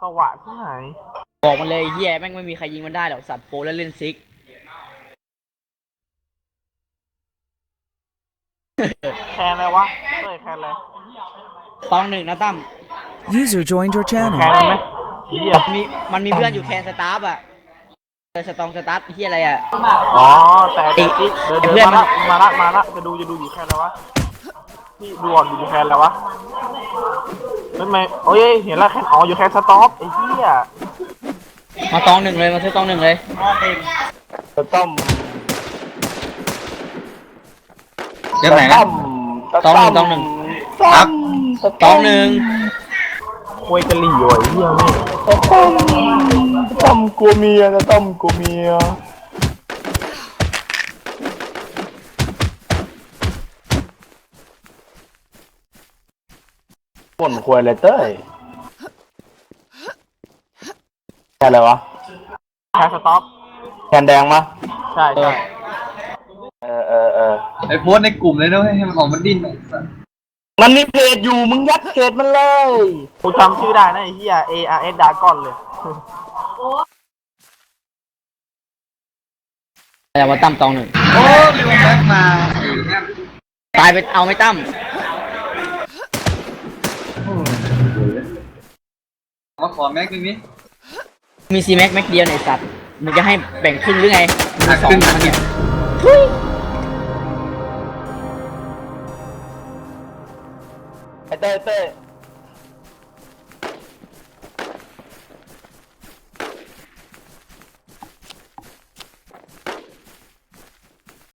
สวะที่ไหนบอกมันเลยไอ้เฮียแม่งไม่มีใครยิงมันได้หรอกสัตว์โปรแล้วเล่นซิกแคนอะไรวะเต้ยแคนอะไรตองหนึ่งนะตั้ม User joined your แคน channel. ไหมเฮียมีมันมีเพื่อนอยู่แคนสตาฟอะเออสตองสตาฟเฮียอะไรอะอ๋อแต่แต่ที่เดินไอ้เดิเพื่อนนมาละมาละมาละจะดูจะดูอยู่แคนอะไรวะพี่ดูก่อนอยู่แคนอะไรวะ ไม่ไม่โอ้ยเห็นแล้วแคนอ๋ออยู่แคนสต็อปไอ้เหี้ยมาตองหนึ่งเลยมาซื้อตองหนึ่งเลย สต้อมเรื่องไหนนะตองหนึ่งตองหนึ่งครับ ตองหนึ่งควยกะหรี่อยู่ไอ้เหี้ยนี่สต้อมสต้อมกลัวเมียสต้อมกลัวเมีย บ่นควยอะไรเต้ยแค่อะไรวะแค่สต็อปแคนแดงมะใช่ใช่เออเออเออไอโพสต์ในกลุ่มเลยนะเว้ยให้มันออกมาดิ้นหน่อยมันมีเพจอยู่มึงยัดเพจมันเลยกูจำชื่อได้นะไอ้เหี้ย A R S ดากอนเลยอย่ามาตั้มตองหนึ่งโอ้มีวันแบ็คมาไอ้เนี่ยตายไปเอาไม่ตั้ม มาขอแม็กนึงนี้มีซีแม็กแม็กเดียวในสัตว์มึงจะให้แบ่งครึ่งหรือไงมีสองอันเนี่ยไอเต้เต้